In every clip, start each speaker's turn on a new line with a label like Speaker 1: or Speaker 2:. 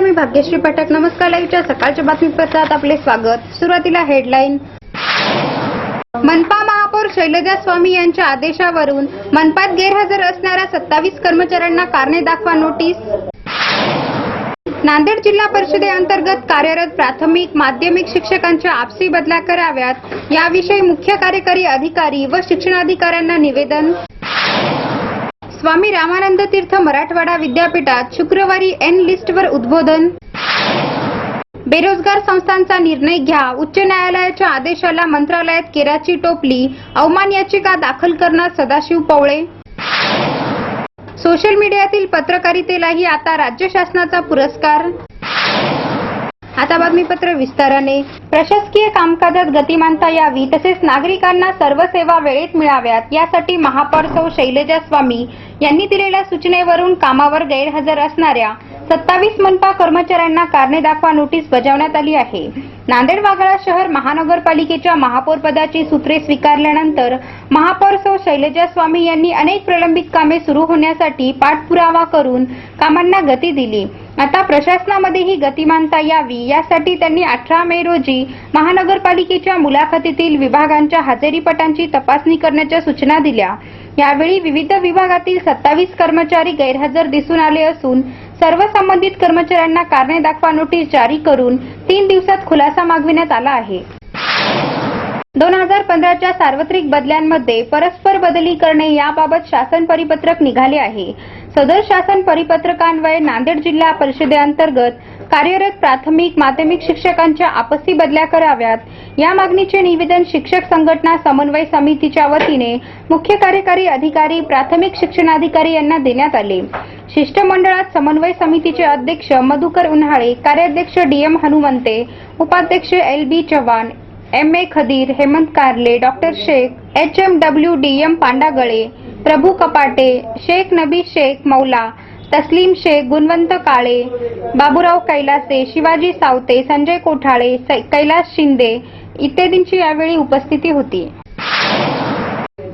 Speaker 1: नमस्कार मी भाग्यश्री पाठक नमस्कार लाईव्हच्या सकाळच्या बातमीपत्रात आपले स्वागत सुरुवातीला हेडलाईन मनपा महापौर शैलजा स्वामी यांच्या आदेशावरून मनपात गैरहजर असणाऱ्या सत्तावीस कर्मचाऱ्यांना कारणे दाखवा नोटीस नांदेड जिल्हा परिषदेअंतर्गत कार्यरत प्राथमिक माध्यमिक शिक्षकांच्या आपसी बदल्या कराव्यात याविषयी मुख्य कार्यकारी अधिकारी व शिक्षणाधिकाऱ्यांना निवेदन स्वामी रामानंद तीर्थ मराठवाडा विद्यापीठात शुक्रवारी एन लिस्ट वर उद्बोधन बेरोजगार संस्थांचा निर्णय घ्या उच्च न्यायालयाच्या आदेशाला मंत्रालयात केराची टोपली अवमान याचिका दाखल करणार सदाशिव पवळे सोशल मीडियातील पत्रकारितेलाही आता राज्य शासनाचा पुरस्कार आता बातमीपत्र विस्ताराने प्रशासकीय कामकाजात गतिमानता यावी तसेच नागरिकांना सर्व सेवा वेळेत मिळाव्यात यासाठी महापौर सौ शैलजा स्वामी यांनी दिलेल्या सूचनेवरून कामावर गैरहजर असणाऱ्या सत्तावीस मनपा कर्मचाऱ्यांना कारणे दाखवा नोटीस बजावण्यात आली आहे नांदेड वाघाळा शहर महानगरपालिकेच्या पदाची सूत्रे स्वीकारल्यानंतर महापौर सौ शैलजा स्वामी यांनी अनेक प्रलंबित कामे सुरू होण्यासाठी पाठपुरावा करून कामांना गती दिली आता प्रशासनामध्ये ही गतिमानता यावी यासाठी त्यांनी अठरा मे रोजी महानगरपालिकेच्या मुलाखतीतील विभागांच्या हजेरीपटांची तपासणी करण्याच्या सूचना दिल्या यावेळी विविध विभागातील सत्तावीस कर्मचारी गैरहजर दिसून आले असून सर्व संबंधित कर्मचाऱ्यांना कारणे दाखवा नोटीस जारी करून तीन दिवसात खुलासा मागविण्यात आला आहे दोन हजार पंधराच्या सार्वत्रिक बदल्यांमध्ये परस्पर बदली करणे याबाबत शासन परिपत्रक निघाले आहे सदर शासन परिपत्रकान्वये नांदेड जिल्हा परिषदेअंतर्गत कार्यरत प्राथमिक माध्यमिक शिक्षकांच्या आपसी बदल्या कराव्यात या मागणीचे निवेदन शिक्षक संघटना समन्वय समितीच्या वतीने मुख्य कार्यकारी अधिकारी प्राथमिक शिक्षणाधिकारी यांना देण्यात आले शिष्टमंडळात समन्वय समितीचे अध्यक्ष मधुकर उन्हाळे कार्याध्यक्ष डी एम हनुमंते उपाध्यक्ष L B Chavan M A Khadir Hemant Karle doctor Sheikh H M W D M Pandagale Prabhu Kapate Sheikh Nabi Shaikh मौला तस्लीम शेख गुणवंत काळे बाबूराव कैलासे शिवाजी सावते संजय कोठाळे कैलास शिंदे इत्यादींची यावेळी उपस्थिती होती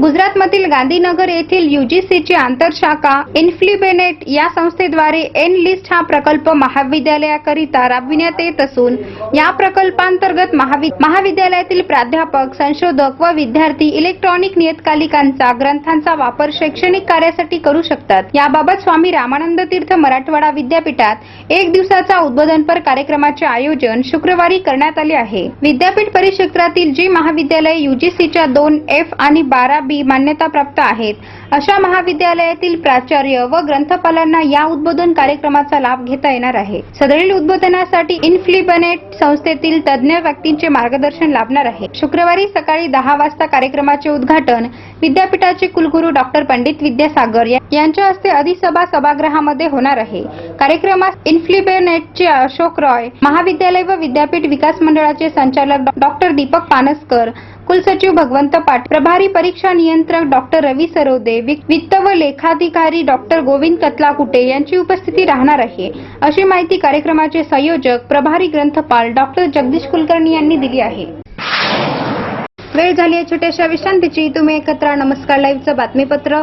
Speaker 1: गुजरातमधील गांधीनगर येथील युजीसीची आंतरशाखा इन्फ्लिबेनेट या संस्थेद्वारे एन लिस्ट हा प्रकल्प महाविद्यालयाकरिता राबविण्यात येत असून या प्रकल्पांतर्गत महाविद्यालयातील प्राध्यापक संशोधक व विद्यार्थी इलेक्ट्रॉनिक नियतकालिकांचा ग्रंथांचा वापर शैक्षणिक कार्यासाठी करू शकतात याबाबत स्वामी रामानंद तीर्थ मराठवाडा विद्यापीठात एक दिवसाचा उद्बोधनपर कार्यक्रमाचे आयोजन शुक्रवारी करण्यात आले आहे विद्यापीठ परिक्षेत्रातील जी महाविद्यालय युजीसीच्या दोन एफ आणि बारा बी प्राप्त आहेत अशा महाविद्यालयातील प्राचार्य व ग्रंथपालांना या उद्बोधन कार्यक्रमाचा लाभ घेता येणार आहे सदरील उद्बोधनासाठी इन्फ्लिबनेट संस्थेतील तज्ज्ञ व्यक्तींचे मार्गदर्शन लाभणार आहे शुक्रवारी सकाळी दहा वाजता कार्यक्रमाचे उद्घाटन विद्यापीठाचे कुलगुरू डॉक्टर पंडित विद्यासागर यांच्या हस्ते अधिसभा सभागृहामध्ये होणार आहे कार्यक्रमास इन्फ्लिबेनेटचे अशोक रॉय महाविद्यालय व विद्यापीठ विकास मंडळाचे संचालक डॉक्टर दीपक पानसकर कुलसचिव भगवंत पाट प्रभारी परीक्षा नियंत्रक डॉक्टर रवी सरोदे वित्त व लेखाधिकारी डॉक्टर गोविंद कुटे यांची उपस्थिती राहणार आहे अशी माहिती कार्यक्रमाचे संयोजक प्रभारी ग्रंथपाल डॉक्टर जगदीश कुलकर्णी यांनी दिली आहे वेळ झाली आहे छोट्याशा विश्रांतीची तुम्ही एकत्र नमस्कार लाईव्हचं बातमीपत्र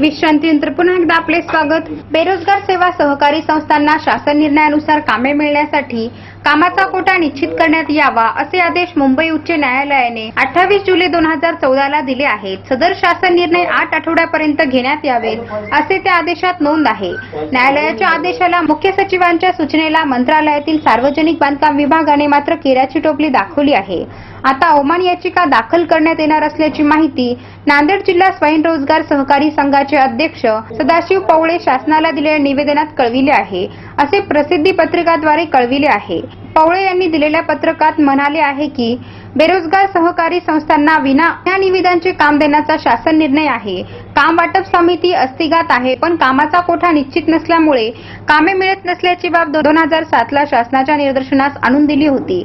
Speaker 1: विश्रांती नंतर पुन्हा एकदा आपले स्वागत बेरोजगार सेवा सहकारी संस्थांना शासन निर्णयानुसार कामे मिळण्यासाठी कामाचा कोटा निश्चित करण्यात यावा असे आदेश मुंबई उच्च न्यायालयाने अठ्ठावीस जुलै दोन हजार चौदा ला दिले आहेत सदर शासन निर्णय आठ आठवड्यापर्यंत घेण्यात यावेत असे त्या आदेशात नोंद आहे न्यायालयाच्या आदेशाला मुख्य सचिवांच्या सूचनेला मंत्रालयातील सार्वजनिक बांधकाम विभागाने मात्र केराची टोपली दाखवली आहे आता अवमान याचिका दाखल करण्यात येणार असल्याची माहिती नांदेड जिल्हा स्वयंरोजगार सहकारी संघा संघाचे अध्यक्ष सदाशिव पवळे शासनाला दिलेल्या निवेदनात कळविले आहे असे प्रसिद्धी पत्रकाद्वारे कळविले आहे पवळे यांनी दिलेल्या पत्रकात म्हणाले आहे की बेरोजगार सहकारी संस्थांना विना या निविदांचे काम देण्याचा शासन निर्णय आहे काम वाटप समिती अस्तिगात आहे पण कामाचा कोठा निश्चित नसल्यामुळे कामे मिळत नसल्याची बाब दोन हजार सातला शासनाच्या निदर्शनास आणून दिली होती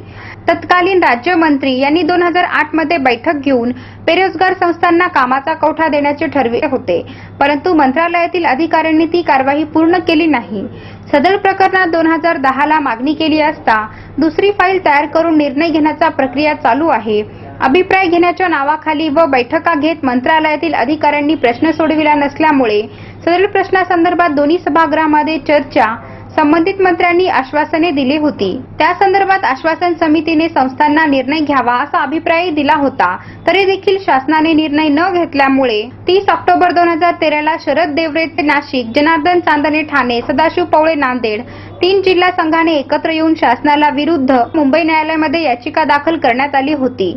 Speaker 1: तत्कालीन राज्यमंत्री यांनी दोन हजार आठ मध्ये बैठक घेऊन बेरोजगार संस्थांना कामाचा कोठा देण्याचे ठरविले होते परंतु मंत्रालयातील अधिकाऱ्यांनी ती कारवाई पूर्ण केली नाही सदर प्रकरणात दोन हजार ला मागणी केली असता दुसरी फाईल तयार करून निर्णय घेण्याचा प्रक्रिया चालू चालू आहे अभिप्राय घेण्याच्या नावाखाली व बैठका घेत मंत्रालयातील अधिकाऱ्यांनी प्रश्न सोडविला नसल्यामुळे सदर प्रश्नासंदर्भात दोन्ही सभागृहामध्ये चर्चा संबंधित मंत्र्यांनी आश्वासने दिली होती त्या संदर्भात आश्वासन समितीने संस्थांना निर्णय घ्यावा असा अभिप्राय दिला होता तरी देखील शासनाने निर्णय न घेतल्यामुळे तीस ऑक्टोबर दोन हजार तेराला शरद देवरे ते नाशिक जनार्दन चांदणे ठाणे सदाशिव पवळे नांदेड तीन जिल्हा संघाने एकत्र येऊन शासनाला विरुद्ध मुंबई न्यायालयामध्ये याचिका दाखल करण्यात आली होती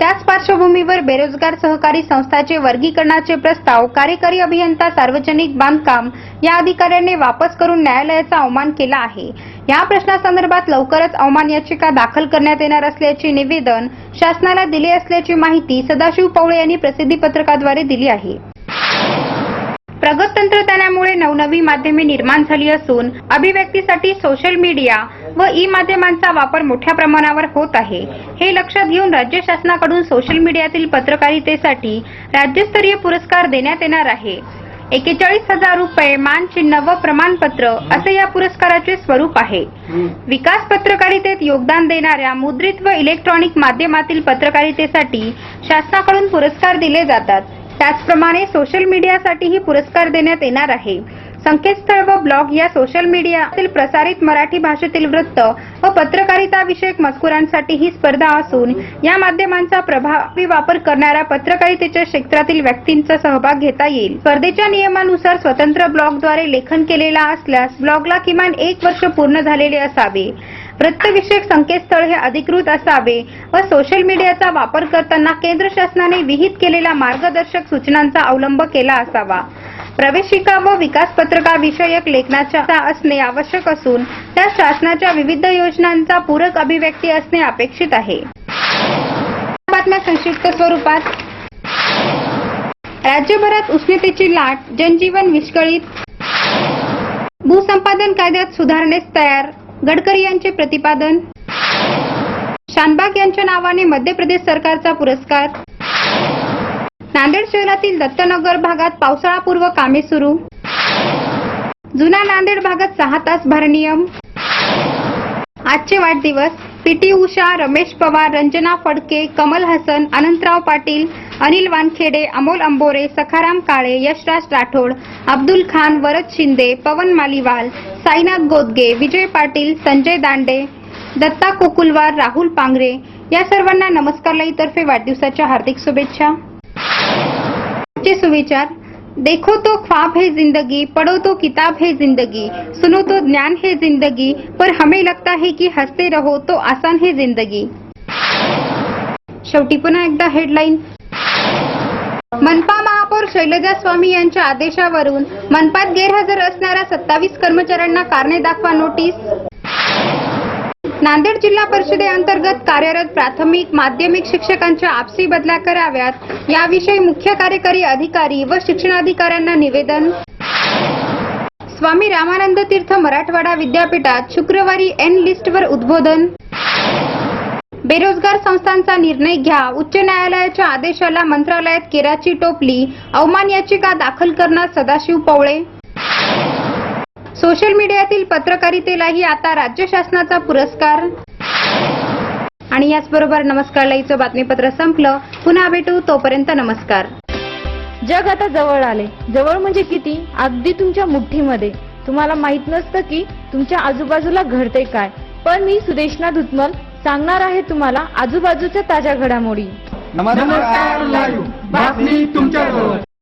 Speaker 1: त्याच पार्श्वभूमीवर बेरोजगार सहकारी संस्थाचे वर्गीकरणाचे प्रस्ताव कार्यकारी अभियंता सार्वजनिक बांधकाम या अधिकाऱ्यांनी वापस करून न्यायालयाचा अवमान अवमान केला आहे या प्रश्नासंदर्भात लवकरच अवमान याचिका दाखल करण्यात येणार असल्याचे निवेदन शासनाला दिले असल्याची माहिती सदाशिव पवळे यांनी प्रसिद्धी पत्रकाद्वारे दिली आहे प्रगत तंत्रज्ञानामुळे नवनवी माध्यमे निर्माण झाली असून अभिव्यक्तीसाठी सोशल मीडिया व ई माध्यमांचा वापर मोठ्या प्रमाणावर होत आहे हे लक्षात घेऊन राज्य शासनाकडून सोशल मीडियातील पत्रकारितेसाठी राज्यस्तरीय पुरस्कार देण्यात येणार आहे एकेचाळीस हजार रुपये मानचिन्ह व प्रमाणपत्र असे या पुरस्काराचे स्वरूप आहे विकास पत्रकारितेत योगदान देणाऱ्या मुद्रित व इलेक्ट्रॉनिक माध्यमातील पत्रकारितेसाठी शासनाकडून पुरस्कार दिले जातात त्याचप्रमाणे सोशल मीडियासाठीही पुरस्कार देण्यात येणार आहे संकेतस्थळ व ब्लॉग या सोशल मीडियातील प्रसारित मराठी भाषेतील वृत्त व पत्रकारिता विषयक मजकुरांसाठी ही स्पर्धा असून या माध्यमांचा प्रभावी वापर करणाऱ्या पत्रकारितेच्या क्षेत्रातील व्यक्तींचा सहभाग घेता येईल स्पर्धेच्या नियमानुसार स्वतंत्र ब्लॉगद्वारे लेखन केलेला असल्यास ब्लॉगला किमान एक वर्ष पूर्ण झालेले असावे वृत्तविषयक संकेतस्थळ हे अधिकृत असावे व सोशल मीडियाचा वापर करताना केंद्र शासनाने विहित केलेल्या मार्गदर्शक सूचनांचा अवलंब केला असावा प्रवेशिका व विकास पत्रका विषयक लेखनाच्या असणे आवश्यक असून त्या शासनाच्या विविध योजनांचा पूरक अभिव्यक्ती असणे अपेक्षित आहे संक्षिप्त स्वरूपात राज्यभरात उष्णतेची लाट जनजीवन विस्कळीत भूसंपादन कायद्यात सुधारणेस तयार गडकरी यांचे प्रतिपादन शानबाग यांच्या नावाने मध्य प्रदेश सरकारचा पुरस्कार नांदेड शहरातील दत्तनगर भागात पावसाळापूर्व कामे सुरू जुना नांदेड भागात सहा तास भरनियम आजचे वाढदिवस पी टी उषा रमेश पवार रंजना फडके कमल हसन अनंतराव पाटील अनिल वानखेडे अमोल अंबोरे सखाराम काळे यशराज राठोड अब्दुल खान वरद शिंदे पवन मालिवाल साईनाथ गोदगे विजय पाटील संजय दांडे दत्ता कोकुलवार राहुल पांगरे या सर्वांना नमस्कारलाईतर्फे वाढदिवसाच्या हार्दिक शुभेच्छा चे सुविचार देखो तो ख्वाब है जिंदगी पढ़ो तो किताब है जिंदगी सुनो तो ज्ञान है जिंदगी पर हमें लगता है कि हंसते रहो तो आसान है जिंदगी शेवटी पुन्हा एकदा हेडलाईन मनपा महापौर शैलजा स्वामी यांच्या आदेशावरून मनपात गैरहजर असणाऱ्या सत्तावीस कर्मचाऱ्यांना कारणे दाखवा नोटीस नांदेड जिल्हा परिषदे अंतर्गत कार्यरत प्राथमिक माध्यमिक शिक्षकांच्या आपसी बदला कराव्यात याविषयी मुख्य कार्यकारी अधिकारी व शिक्षणाधिकाऱ्यांना निवेदन स्वामी रामानंद तीर्थ मराठवाडा विद्यापीठात शुक्रवारी एन वर उद्बोधन बेरोजगार संस्थांचा निर्णय घ्या उच्च न्यायालयाच्या आदेशाला मंत्रालयात केराची टोपली अवमान याचिका दाखल करणार सदाशिव पवळे सोशल मीडियातील पत्रकारितेलाही आता राज्य शासनाचा पुरस्कार आणि याचबरोबर नमस्कार लईचं बातमीपत्र संपलं पुन्हा भेटू तोपर्यंत नमस्कार जग आता जवळ आले जवळ म्हणजे किती अगदी तुमच्या मुठ्ठीमध्ये तुम्हाला माहित नसतं की तुमच्या आजूबाजूला घडते काय पण मी सुदेशना धुतमल सांगणार आहे तुम्हाला आजूबाजूच्या ताज्या घडामोडी नमस्कार तुमच्या